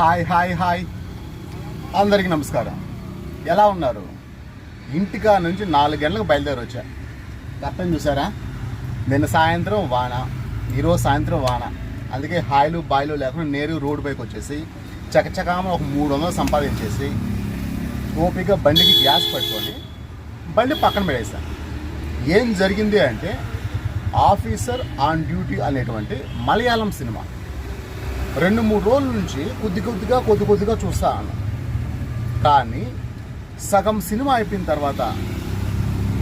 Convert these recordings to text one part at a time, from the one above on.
Hi hi hi. అందరికీ నమస్కారం. ఎలా ఉన్నారు? ఇంటికా నుంచి నాలుగు గంటలకు బయలుదేరి వచ్చా. అర్థం చూసారా? నిన్న సాయంత్రం వాన ఈరోజు సాయంత్రం వాన. అందుకే హాయిలు బాయిలు లేకుండా నేరు రోడ్డు పైకి వచ్చేసి చకచకామ ఒక మూడు వందలు సంపాదించేసి ఓపిక బండికి గ్యాస్ పట్టుకొని బండి పక్కన పడేసా ఏం జరిగింది అంటే ఆఫీసర్ ఆన్ డ్యూటీ అనేటువంటి మలయాళం సినిమా. రెండు మూడు రోజుల నుంచి కొద్ది కొద్దిగా కొద్ది కొద్దిగా చూస్తాను కానీ సగం సినిమా అయిపోయిన తర్వాత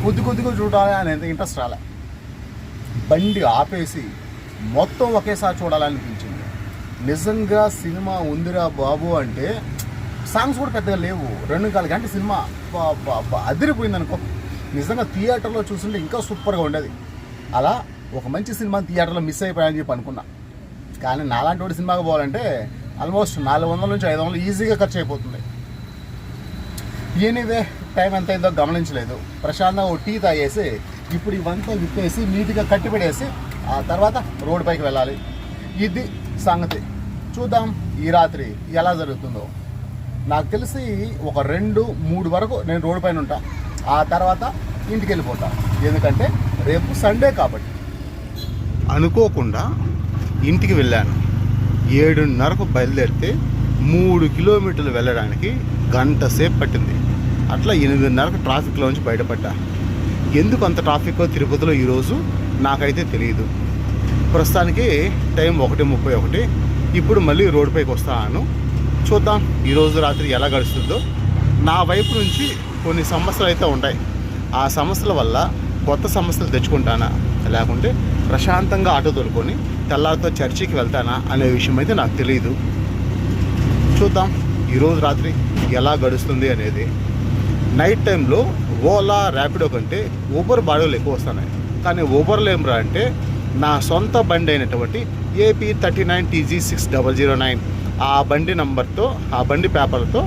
కొద్ది కొద్దిగా చూడాలి అనేది ఇంట్రెస్ట్ రాలే. బండి ఆపేసి మొత్తం ఒకేసారి చూడాలనిపించింది. నిజంగా సినిమా ఉందిరా బాబు అంటే సాంగ్స్ కూడా పెద్దగా లేవు. రెండు నాలుగు గంటల సినిమా. అదిరిపోయింది అనుకో నిజంగా థియేటర్లో చూస్తుంటే ఇంకా సూపర్గా ఉండేది. అలా ఒక మంచి సినిమా థియేటర్లో మిస్ అయిపోయాయని చెప్పి అనుకున్నా. కానీ నాలాంటి వాడి సినిమాకి పోవాలంటే ఆల్మోస్ట్ నాలుగు వందల నుంచి ఐదు వందలు ఈజీగా ఖర్చు అయిపోతుంది. ఎనీవే టైం ఎంత అయిందో గమనించలేదు. ప్రశాంతంగా ఓ టీ తాగేసి ఇప్పుడు ఇవంతా విప్పేసి నీట్గా కట్టిపెడేసి ఆ తర్వాత రోడ్ పైకి వెళ్ళాలి. ఇది సంగతి. చూద్దాం ఈ రాత్రి ఎలా జరుగుతుందో. నాకు తెలిసి ఒక రెండు మూడు వరకు నేను రోడ్డు పైన ఉంటా. ఆ తర్వాత ఇంటికి వెళ్ళిపోతా. ఎందుకంటే రేపు సండే కాబట్టి. అనుకోకుండా ఇంటికి వెళ్ళాను. ఏడున్నరకు బయలుదేరితే మూడు కిలోమీటర్లు వెళ్ళడానికి గంట సేపు పట్టింది. అట్లా ఎనిమిదిన్నరకు ట్రాఫిక్లోంచి బయటపడ్డా. ఎందుకు అంత ట్రాఫిక్ తిరుపతిలో ఈరోజు నాకైతే తెలియదు ప్రస్తుతానికి టైం ఒకటి ముప్పై ఒకటి. ఇప్పుడు మళ్ళీ రోడ్డుపైకి వస్తాను చూద్దాం ఈరోజు రాత్రి ఎలా గడుస్తుందో. నా వైపు నుంచి కొన్ని సమస్యలు అయితే ఉంటాయి. ఆ సమస్యల వల్ల కొత్త సమస్యలు తెచ్చుకుంటానా? లేకుంటే ప్రశాంతంగా ఆటో తోలుకొని తెల్లారితో చర్చికి వెళ్తానా అనే విషయం అయితే నాకు తెలియదు చూద్దాం ఈరోజు రాత్రి ఎలా గడుస్తుంది అనేది. నైట్ టైంలో ఓలా ర్యాపిడో కంటే ఊబర్ బాడీలు ఎక్కువ వస్తున్నాయి. కానీ ఊబర్లో ఏం రా అంటే నా సొంత బండి అయినటువంటి AP thirty nine TG six double zero nine. ఆ బండి నంబర్తో ఆ బండి పేపర్తో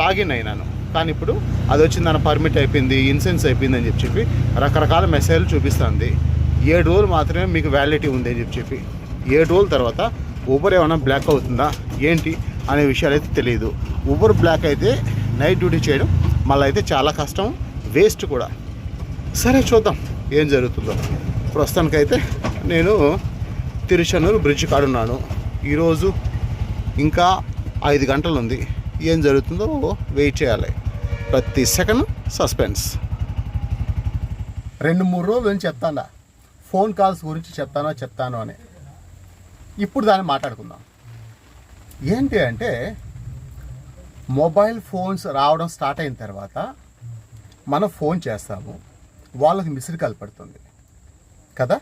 లాగిన్ అయినాను. కానీ ఇప్పుడు అది వచ్చింది దాని పర్మిట్ అయిపోయింది ఇన్సూరెన్స్ అయిపోయింది అని చెప్పి చెప్పి రకరకాల మెసేజ్లు చూపిస్తుంది. ఏడు రోజులు మాత్రమే మీకు వ్యాలిడిటీ ఉంది అని చెప్పి చెప్పి. ఏడు రోజుల తర్వాత ఊబర్ ఏమైనా బ్లాక్ అవుతుందా ఏంటి అనే విషయాలు అయితే తెలియదు. ఊబర్ బ్లాక్ అయితే నైట్ డ్యూటీ చేయడం మళ్ళీ అయితే చాలా కష్టం వేస్ట్ కూడా. సరే చూద్దాం ఏం జరుగుతుందో. ప్రస్తుతానికైతే నేను తిరుచనూరు బ్రిడ్జ్ కాడున్నాను ఈరోజు ఇంకా ఐదు గంటలు ఉంది ఏం జరుగుతుందో వెయిట్ చేయాలి. ప్రతి సెకండ్ సస్పెన్స్ రెండు మూడు రోజులు నుంచి చెప్తాను ఫోన్ కాల్స్ గురించి చెప్తానో చెప్తాను అని. ఇప్పుడు దాన్ని మాట్లాడుకుందాం. ఏంటి అంటే మొబైల్ ఫోన్స్ రావడం స్టార్ట్ అయిన తర్వాత మనం ఫోన్ చేస్తాము వాళ్ళకి మిస్డ్ కాల్ పడుతుంది. కదా?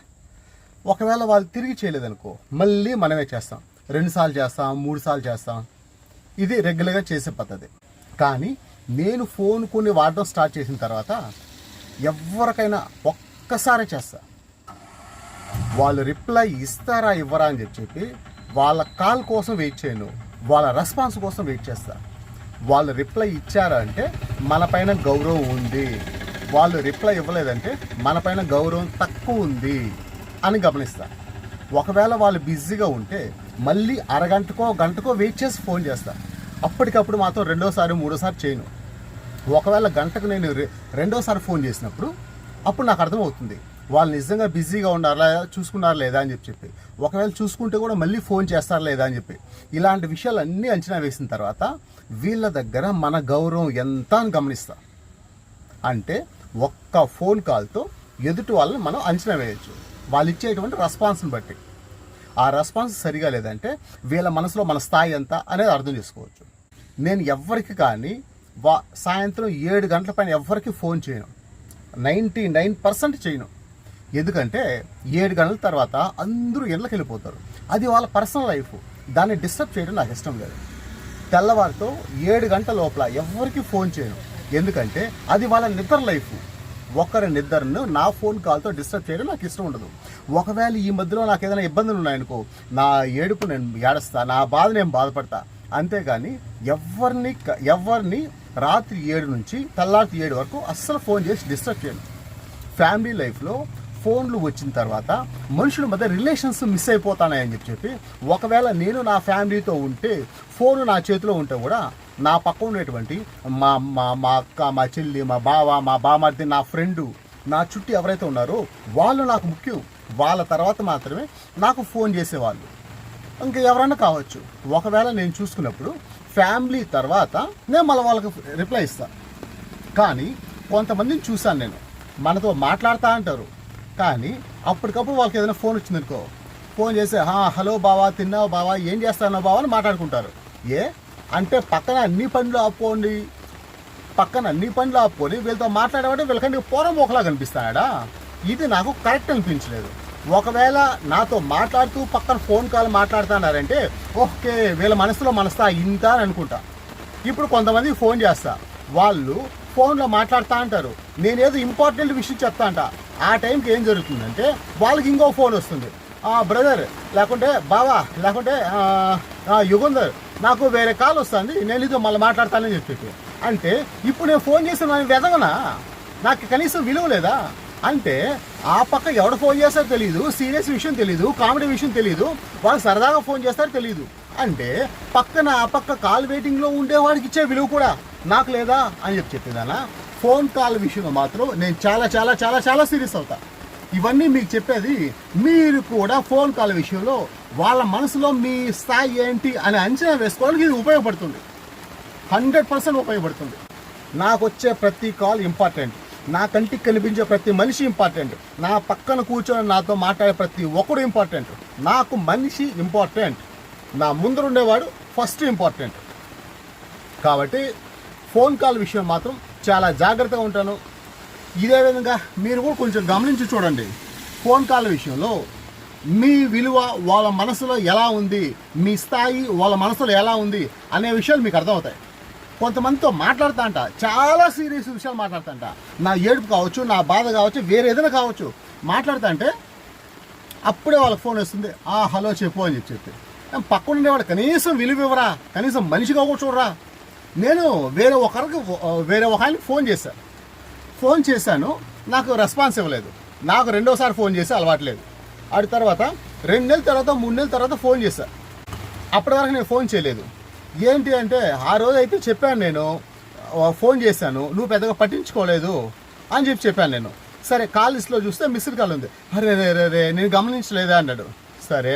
ఒకవేళ వాళ్ళు తిరిగి చేయలేదనుకో మళ్ళీ మనమే చేస్తాం. రెండుసార్లు చేస్తాం మూడు సార్లు చేస్తాం. ఇది రెగ్యులర్గా చేసే పద్ధతి. కానీ నేను ఫోన్ కొన్ని వాడడం స్టార్ట్ చేసిన తర్వాత ఎవరికైనా ఒక్కసారి చేస్తాను వాళ్ళు రిప్లై ఇస్తారా ఇవ్వరా అని చెప్పి వాళ్ళ కాల్ కోసం వెయిట్ చేయను. వాళ్ళ రెస్పాన్స్ కోసం వెయిట్ చేస్తా. వాళ్ళు రిప్లై ఇచ్చారా అంటే మన పైన గౌరవం ఉంది. వాళ్ళు రిప్లై ఇవ్వలేదంటే మన పైన గౌరవం తక్కువ ఉంది అని గమనిస్తా. ఒకవేళ వాళ్ళు బిజీగా ఉంటే మళ్ళీ అరగంటకో గంటకో వెయిట్ చేసి ఫోన్ చేస్తా. అప్పటికప్పుడు మాత్రం రెండోసారి మూడోసారి చేయను. ఒకవేళ గంటకు నేను రె- రెండోసారి ఫోన్ చేసినప్పుడు అప్పుడు నాకు అర్థమవుతుంది. వాళ్ళు నిజంగా బిజీగా ఉన్నారా చూసుకున్నారా లేదా అని చెప్పి చెప్పి. ఒకవేళ చూసుకుంటే కూడా మళ్ళీ ఫోన్ చేస్తారా లేదా అని చెప్పి. ఇలాంటి విషయాలు అన్నీ అంచనా వేసిన తర్వాత వీళ్ళ దగ్గర మన గౌరవం ఎంత అని గమనిస్తాం అంటే ఒక్క ఫోన్ కాల్తో ఎదుటి వాళ్ళని మనం అంచనా వేయచ్చు. వాళ్ళు ఇచ్చేటువంటి రెస్పాన్స్ని బట్టి. ఆ రెస్పాన్స్ సరిగా లేదంటే వీళ్ళ మనసులో మన స్థాయి ఎంత అనేది అర్థం చేసుకోవచ్చు. నేను ఎవ్వరికి కానీ వా సాయంత్రం ఏడు గంటల పైన ఎవ్వరికి ఫోన్ చేయను. నైంటీ నైన్ పర్సెంట్ చేయను. ఎందుకంటే ఏడు గంటల తర్వాత అందరూ ఇళ్ళకి వెళ్ళిపోతారు అది వాళ్ళ పర్సనల్ లైఫ్ దాన్ని డిస్టర్బ్ చేయడం నాకు ఇష్టం లేదు. తెల్లవారితో ఏడు గంటల లోపల ఎవరికి ఫోన్ చేయను. ఎందుకంటే అది వాళ్ళ నిద్ర లైఫ్ ఒకరి నిద్రను నా ఫోన్ కాల్తో డిస్టర్బ్ చేయడం నాకు ఇష్టం ఉండదు. ఒకవేళ ఈ మధ్యలో నాకు ఏదైనా ఇబ్బందులు ఉన్నాయనుకో నా ఏడుపు నేను ఏడస్తా నా బాధ నేను బాధపడతా. అంతేగాని ఎవరిని ఎవరిని రాత్రి ఏడు నుంచి తెల్లారి ఏడు వరకు అస్సలు ఫోన్ చేసి డిస్టర్బ్ చేయను. ఫ్యామిలీ లైఫ్లో ఫోన్లు వచ్చిన తర్వాత మనుషుల మధ్య రిలేషన్స్ మిస్ అయిపోతానని చెప్పి చెప్పి ఒకవేళ నేను నా ఫ్యామిలీతో ఉంటే ఫోన్ నా చేతిలో ఉంటే కూడా నా పక్క ఉండేటువంటి మా మా మా అక్క మా చెల్లి మా బావ మా బామర్ది నా ఫ్రెండు నా చుట్టూ ఎవరైతే ఉన్నారో వాళ్ళు నాకు ముఖ్యం. వాళ్ళ తర్వాత మాత్రమే నాకు ఫోన్ చేసేవాళ్ళు. ఇంకా ఎవరైనా కావచ్చు. ఒకవేళ నేను చూసుకున్నప్పుడు ఫ్యామిలీ తర్వాత నేను మళ్ళీ వాళ్ళకి రిప్లై ఇస్తాను కానీ కొంతమందిని చూశాను నేను. మనతో మాట్లాడుతూ అంటారు. కానీ అప్పటికప్పుడు వాళ్ళకి ఏదైనా ఫోన్ వచ్చిందనుకో ఫోన్ చేసి "హా, హలో బావా తిన్నావు బావా ఏం చేస్తానో బావా? అని మాట్లాడుకుంటారు. ఏ? అంటే పక్కన అన్ని పనులు ఆపుకోండి. పక్కన అన్ని పనులు ఆపుకొని వీళ్ళతో మాట్లాడేవాడే వీళ్ళకంటే పూర్వం ఒకలా కనిపిస్తాడా? ఇది నాకు కరెక్ట్ అనిపించలేదు. ఒకవేళ నాతో మాట్లాడుతూ పక్కన ఫోన్ కాల్ మాట్లాడుతున్నారంటే ఓకే వీళ్ళ మనసులో మనస్తా ఇంత అని అనుకుంటా. ఇప్పుడు కొంతమంది ఫోన్ చేస్తా. వాళ్ళు ఫోన్లో మాట్లాడుతూ అంటారు. నేనేదో ఇంపార్టెంట్ విషయం చెప్తా అంట. ఆ టైంకి ఏం జరుగుతుందంటే వాళ్ళకి ఇంకో ఫోన్ వస్తుంది. ఆ బ్రదర్ లేకుంటే బావా లేకుంటే యుగంధర్ నాకు వేరే కాల్ వస్తుంది నేను ఇదో మళ్ళీ మాట్లాడతానని చెప్పి అంటే ఇప్పుడు నేను ఫోన్ చేసిన వెదగనా వెదవనా? నాకు కనీసం విలువ లేదా? అంటే ఆ పక్క ఎవడు ఫోన్ చేస్తారో తెలియదు సీరియస్ విషయం తెలియదు కామెడీ విషయం తెలియదు వాళ్ళు సరదాగా ఫోన్ చేస్తారో తెలియదు అంటే పక్కన పక్క కాల్ వెయిటింగ్లో ఉండేవాడికి ఇచ్చే విలువ కూడా నాకు లేదా అని చెప్పి చెప్పిందానా? ఫోన్ కాల్ విషయంలో మాత్రం నేను చాలా చాలా చాలా చాలా సీరియస్ అవుతా. ఇవన్నీ మీకు చెప్పేది మీరు కూడా ఫోన్ కాల్ విషయంలో వాళ్ళ మనసులో మీ స్థాయి ఏంటి అని అంచనా వేసుకోవడానికి ఇది ఉపయోగపడుతుంది. హండ్రెడ్ పర్సెంట్ ఉపయోగపడుతుంది. నాకు వచ్చే ప్రతి కాల్ ఇంపార్టెంట్ నా కంటికి కనిపించే ప్రతి మనిషి ఇంపార్టెంట్ నా పక్కన కూర్చొని నాతో మాట్లాడే ప్రతి ఒక్కడు ఇంపార్టెంట్ నాకు మనిషి ఇంపార్టెంట్ నా ముందరుండేవాడు ఫస్ట్ ఇంపార్టెంట్. కాబట్టి ఫోన్ కాల్ విషయం మాత్రం చాలా జాగ్రత్తగా ఉంటాను. ఇదే విధంగా మీరు కూడా కొంచెం గమనించి చూడండి. ఫోన్ కాల్ విషయంలో మీ విలువ వాళ్ళ మనసులో ఎలా ఉంది మీ స్థాయి వాళ్ళ మనసులో ఎలా ఉంది అనే విషయాలు మీకు అర్థమవుతాయి. కొంతమందితో మాట్లాడుతాంట చాలా సీరియస్ విషయాలు మాట్లాడుతాంట నా ఏడుపు కావచ్చు నా బాధ కావచ్చు వేరే ఏదైనా కావచ్చు. మాట్లాడుతా అంటే అప్పుడే వాళ్ళకి ఫోన్ వస్తుంది ఆ హలో చెప్పు అని చెప్పి చెప్తే పక్కన ఉండేవాడు కనీసం విలువ ఇవ్వరా? కనీసం మనిషిగా కూడా చూడరా? నేను వేరే ఒకరికి వేరే ఒక ఆయనకి ఫోన్ చేశాను. ఫోన్ చేశాను నాకు రెస్పాన్స్ ఇవ్వలేదు. నాకు రెండోసారి ఫోన్ చేసి అలవాట్లేదు ఆడి తర్వాత రెండు నెలల తర్వాత మూడు నెలల తర్వాత ఫోన్ చేశాను అప్పటి వరకు నేను ఫోన్ చేయలేదు. ఏంటి అంటే ఆ రోజు అయితే చెప్పాను నేను ఫోన్ చేశాను నువ్వు పెద్దగా పట్టించుకోలేదు అని చెప్పి చెప్పాను నేను. సరే కాల్ లిస్ట్లో చూస్తే మిస్డ్ కాల్ ఉంది. అరే రే రే నేను గమనించలేదా అన్నాడు. సరే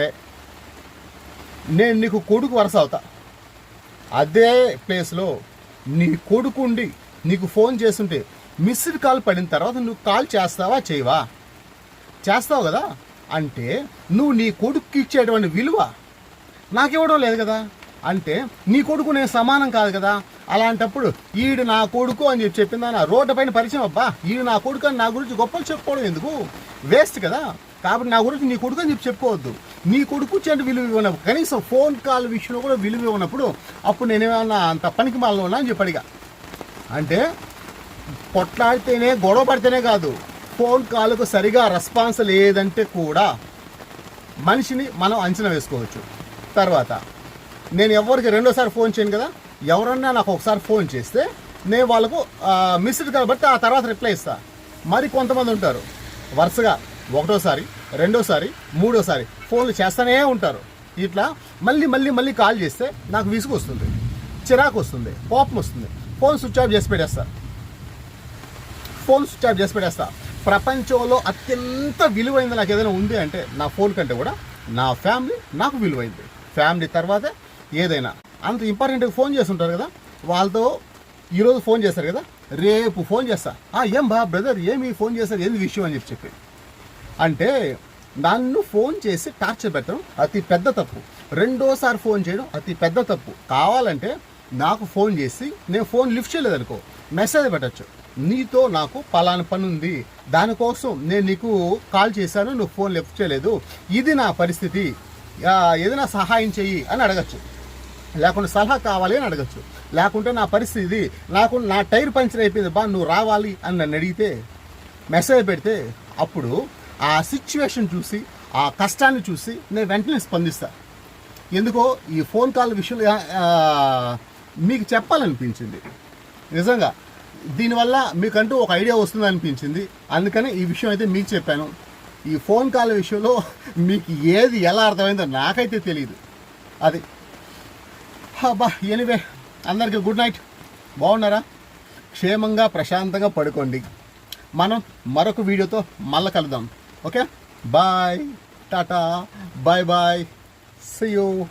నేను నీకు కొడుకు వరుస అవుతా. అదే ప్లేస్లో నీ కొడుకుండి నీకు ఫోన్ చేస్తుంటే మిస్డ్ కాల్ పడిన తర్వాత నువ్వు కాల్ చేస్తావా చేయవా? చేస్తావు కదా? అంటే నువ్వు నీ కొడుకు ఇచ్చేటువంటి విలువ నాకివ్వడం లేదు కదా? అంటే నీ కొడుకు నేను సమానం కాదు కదా? అలాంటప్పుడు ఈడు నా కొడుకు అని చెప్పి చెప్పింది? నా రోడ్డు పైన పరిచయం అబ్బా. ఈడు నా కొడుకు అని నా గురించి గొప్పలు చెప్పుకోవడం ఎందుకు? వేస్ట్ కదా? కాబట్టి నా గురించి నీ కొడుకు అని చెప్పి చెప్పుకోవద్దు. నీ కొడుకు చెంటు విలువ ఇవ్వను కనీసం ఫోన్ కాల్ విషయంలో కూడా విలువ ఇవ్వనప్పుడు అప్పుడు నేనేమన్నా అంత పనికి మాలలో ఉన్నా అని చెప్పడిగా అంటే కొట్లాడితేనే గొడవ పడితేనే కాదు ఫోన్ కాల్కు సరిగా రెస్పాన్స్ లేదంటే కూడా మనిషిని మనం అంచనా వేసుకోవచ్చు. తర్వాత నేను ఎవరికి రెండోసారి ఫోన్ చేయను కదా ఎవరన్నా నాకు ఒకసారి ఫోన్ చేస్తే నేను వాళ్ళకు మిస్డ్ కాబట్టి ఆ తర్వాత రిప్లై ఇస్తాను మరి కొంతమంది ఉంటారు. వరుసగా ఒకటోసారి రెండోసారి మూడోసారి ఫోన్లు చేస్తూనే ఉంటారు. ఇట్లా మళ్ళీ మళ్ళీ మళ్ళీ కాల్ చేస్తే నాకు విసుగు వస్తుంది చిరాకు వస్తుంది కోపం వస్తుంది ఫోన్ స్విచ్ ఆఫ్ చేసి పెట్టేస్తా. ఫోన్ స్విచ్ ఆఫ్ చేసి పెట్టేస్తా. ప్రపంచంలో అత్యంత విలువైంది నాకు ఏదైనా ఉంది అంటే నా ఫోన్ కంటే కూడా నా ఫ్యామిలీ నాకు విలువైంది. ఫ్యామిలీ తర్వాత ఏదైనా. అంత ఇంపార్టెంట్గా ఫోన్ చేస్తుంటారు కదా వాళ్ళతో ఈరోజు ఫోన్ చేస్తారు కదా రేపు ఫోన్ చేస్తా. "ఆ, ఏం బా బ్రదర్ ఏమి ఫోన్ చేస్తారు? ఏంది విషయం అని చెప్పి చెప్పి. అంటే నన్ను ఫోన్ చేసి టార్చర్ పెట్టడం అతి పెద్ద తప్పు. రెండోసారి ఫోన్ చేయడం అతి పెద్ద తప్పు. కావాలంటే నాకు ఫోన్ చేసి నేను ఫోన్ లిఫ్ట్ చేయలేదనుకో మెసేజ్ పెట్టచ్చు. నీతో నాకు పలానా పని ఉంది దానికోసం నేను నీకు కాల్ చేశాను నువ్వు ఫోన్ లిఫ్ట్ చేయలేదు. ఇది నా పరిస్థితి. ఏదైనా సహాయం చెయ్యి అని అడగచ్చు. లేకుంటే సలహా కావాలి అని అడగచ్చు. లేకుంటే నా పరిస్థితి నాకు నా టైర్ పంచర్ అయిపోయింది బా నువ్వు రావాలి అని నన్ను అడిగితే మెసేజ్ పెడితే అప్పుడు ఆ సిచ్యువేషన్ చూసి ఆ కష్టాన్ని చూసి నేను వెంటనే స్పందిస్తా. ఎందుకో ఈ ఫోన్ కాల్ విషయంలో మీకు చెప్పాలనిపించింది. నిజంగా. దీనివల్ల మీకంటూ ఒక ఐడియా వస్తుంది అనిపించింది అందుకని ఈ విషయం అయితే మీకు చెప్పాను. ఈ ఫోన్ కాల్ విషయంలో మీకు ఏది ఎలా అర్థమైందో నాకైతే తెలియదు అది. బా ఎనివే అందరికీ గుడ్ నైట్ బాగున్నారా? క్షేమంగా ప్రశాంతంగా పడుకోండి. మనం మరొక వీడియోతో మళ్ళీ కలుద్దాం. okay? Bye. Tata. Bye bye see you.